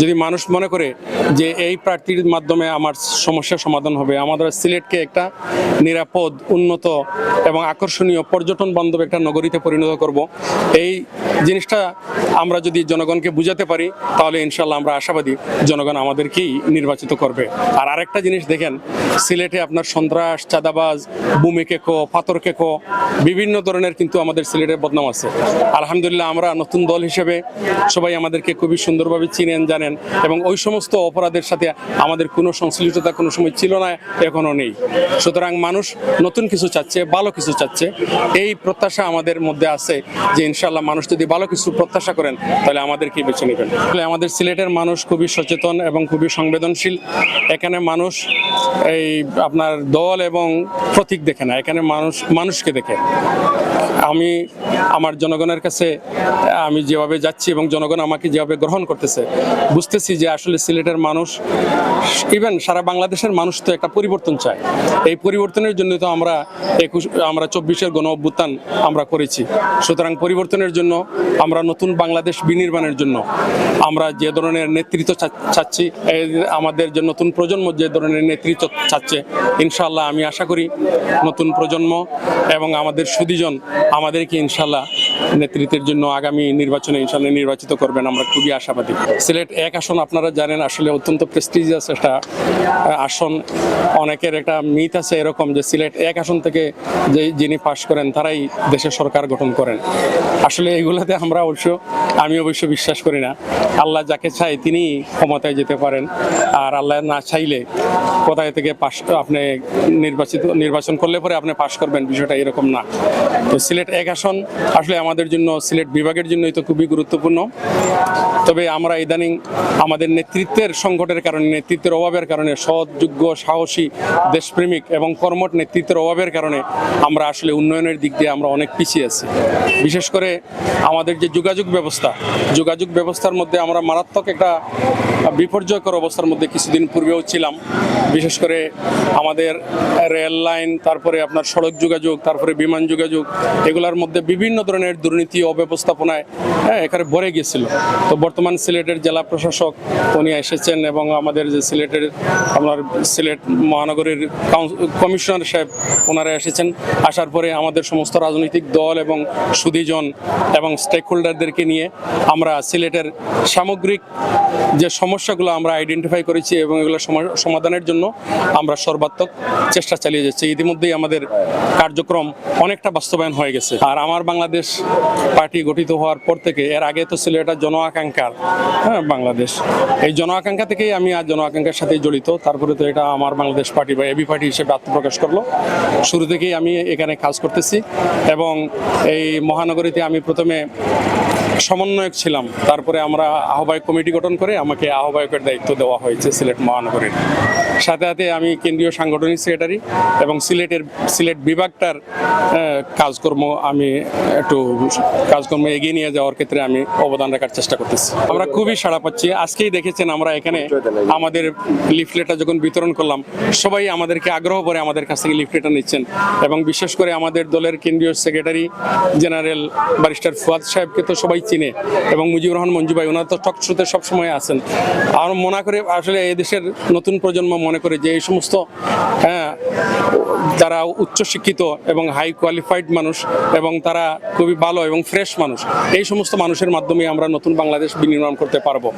যদি মানুষ মনে করে যে এই প্রার্থীর মাধ্যমে আমার সমস্যার সমাধান হবে, আমাদের সিলেটকে একটা নিরাপদ, উন্নত এবং আকর্ষণীয় পর্যটন বান্ধব একটা নগরীতে পরিণত করব। এই জিনিসটা আমরা যদি জনগণকে বুঝাতে পারি, তাহলে ইনশাল্লাহ আমরা আশাবাদী জনগণ আমাদেরকেই নির্বাচিত করবে। আর আরেকটা জিনিস দেখেন, সিলেটে আপনার সন্ত্রাস, চাঁদাবাজ বুমি কেকো, পাথর কেকো, বিভিন্ন ধরনের কিন্তু আমাদের সিলেটের বদনাম আছে। আলহামদুলিল্লাহ আমরা নতুন দল হিসেবে সবাই আমাদেরকে খুবই সুন্দরভাবে চিনেন, জানেন। এবং ওই সমস্ত অপরাধের সাথে আমাদের কোনো সংশ্লিষ্টতা কোনো সময় ছিল না, এখনও নেই। সুতরাং মানুষ নতুন কিছু চাচ্ছে, ভালো কিছু চাচ্ছে। এই প্রত্যাশা আমাদের মধ্যে আছে যে ইনশাল্লাহ মানুষ যদি ভালো কিছু প্রত্যাশা করেন, তাহলে আমাদেরকেই বেছে নেবেন। আসলে আমাদের সিলেটের মানুষ খুবই সচেতন এবং খুবই সংবেদনশীল। এখানে মানুষ এই আপনার দল এবং প্রতীক দেখে না, এখানে মানুষ, মানুষকে দেখে। আমি, আমার জনগণের কাছে, আমি যেভাবে যাচ্ছি এবং জনগণ আমাকে যেভাবে গ্রহণ করতেছে বুঝতেছি যে আসলে সিলেটের মানুষ ইভেন সারা বাংলাদেশের মানুষ তো একটা পরিবর্তন চায়। এই পরিবর্তনের জন্য তো আমরা একুশ, আমরা চব্বিশের গণ অভ্যুত্থান আমরা করেছি। সুতরাং পরিবর্তনের জন্য আমরা নতুন বাংলাদেশ বিনির্মাণের জন্য আমরা যে ধরনের নেতৃত্ব চাচ্ছি আমাদের যে নতুন প্রজন্ম যে ধরনের নেতৃত্ব চাচ্ছে ইনশাল্লাহ আমি আশা করি নতুন প্রজন্ম এবং আমাদের সুদীজন আমাদেরকে ইনশাল্লাহ নেতৃত্বের জন্য আগামী নির্বাচনে ইনশাল্লাহ নির্বাচিত করবেন, আমরা খুবই আশাবাদী। সিলেট এক আসন আপনারা জানেন, আসলে অত্যন্ত প্রেস্টিজিয়াস একটা আসন। অনেকের একটা মিথ আছে এরকম যে সিলেট এক আসন থেকে যে যিনি পাশ করেন, তারাই দেশের সরকার গঠন করেন। আসলে এইগুলোতে আমরা অবশ্য, আমি অবশ্য বিশ্বাস করি না। আল্লাহ যাকে চাই তিনি ক্ষমতায় যেতে পারেন। আর আল্লাহ না চাইলে কোথায় থেকে পাশ আপনি নির্বাচিত, নির্বাচন করলে পরে আপনি পাশ করবেন, বিষয়টা এরকম না। তো সিলেট এক আসন, আসলে আমাদের জন্য, সিলেট বিভাগের জন্যই তো খুবই গুরুত্বপূর্ণ। তবে আমরা ইদানিং আমাদের নেতৃত্বের সংকটের কারণে, নেতৃত্বের অভাবের কারণে, সৎযোগ্য, সাহসী, দেশপ্রেমিক এবং কর্মট নেতৃত্বের অভাবের কারণে আমরা আসলে উন্নয়নের দিক দিয়ে আমরা অনেক পিছিয়ে আছি। বিশেষ করে আমাদের যে যোগাযোগ ব্যবস্থা, যোগাযোগ ব্যবস্থার মধ্যে আমরা মারাত্মক একটা বিপর্যয়কর অবস্থার মধ্যে কিছুদিন পূর্বেও ছিলাম। বিশেষ করে আমাদের রেল লাইন, তারপরে আপনার সড়ক যোগাযোগ, তারপরে বিমান যোগাযোগ, এগুলোর মধ্যে বিভিন্ন ধরনের দুর্নীতি অব্যবস্থাপনায় হ্যাঁ এখানে ভরে গিয়েছিল তো বর্তমান সিলেটের জেলা প্রশাসক, উনি এসেছেন এবং আমাদের যে সিলেটের, আপনার সিলেট মহানগরীর কমিশনার সাহেব ওনারা এসেছেন। আসার পরে আমাদের সমস্ত রাজনৈতিক দল এবং সুদীজন এবং স্টেক হোল্ডারদেরকে নিয়ে আমরা সিলেটের সামগ্রিক যে সমস্যাগুলো আমরা আইডেন্টিফাই করেছি এবং এগুলো সমা- সমাধানের জন্য আমরা সর্বাত্মক চেষ্টা চালিয়ে যাচ্ছি। ইতিমধ্যেই আমাদের কার্যক্রম অনেকটা বাস্তবায়ন হয়ে গেছে। আর আমার বাংলাদেশ পার্টি গঠিত হওয়ার পর থেকে, এর আগে তো ছিল এটা জন আকাঙ্ক্ষার হ্যাঁ বাংলাদেশ। এই জন আকাঙ্ক্ষা থেকেই আমি আজ জন আকাঙ্ক্ষার সাথে জড়িত। তারপরে তো এটা আমার বাংলাদেশ পার্টি বা এবি পার্টি হিসেবে আত্মপ্রকাশ করল। শুরু থেকেই আমি এখানে কাজ করতেছি এবং এই মহানগরীতে আমি প্রথমে সমন্বয়ক ছিলাম। তারপরে আমরা আহ্বায়ক কমিটি গঠন করে আমাকে আহ্বায়কের দায়িত্ব দেওয়া হয়েছে সিলেট মহানগরীর। সাথে সাথে আমি কেন্দ্রীয় সাংগঠনিক সেক্রেটারি এবং সিলেটের, সিলেট বিভাগটার কাজকর্ম আমি একটু কাজকর্ম এগিয়ে নিয়ে যাওয়ার ক্ষেত্রে আমি অবদান রাখার চেষ্টা করতেছি। আমরা খুবই সাড়া পাচ্ছি। আজকেই দেখেছেন আমরা এখানে আমাদের লিফলেটটা যখন বিতরণ করলাম, সবাই আমাদেরকে আগ্রহ করে আমাদের কাছ থেকে লিফলেটটা নিচ্ছেন এবং বিশেষ করে আমাদের দলের কেন্দ্রীয় সেক্রেটারি জেনারেল ব্যারিস্টার ফুয়াদ সাহেবকে তো সবাই চিনে এবং মুজিবুর রহমান মঞ্জু ভাই ওনারা তো টক শোতে সবসময় আছেন। আর মনে করে আসলে এই দেশের নতুন প্রজন্ম মনে করি যে এই সমস্ত হ্যাঁ যারা উচ্চশিক্ষিত এবং হাই কোয়ালিফাইড মানুষ এবং তারা খুবই ভালো এবং ফ্রেশ মানুষ, এই সমস্ত মানুষের মাধ্যমে আমরা নতুন বাংলাদেশ বিনির্মাণ করতে পারব।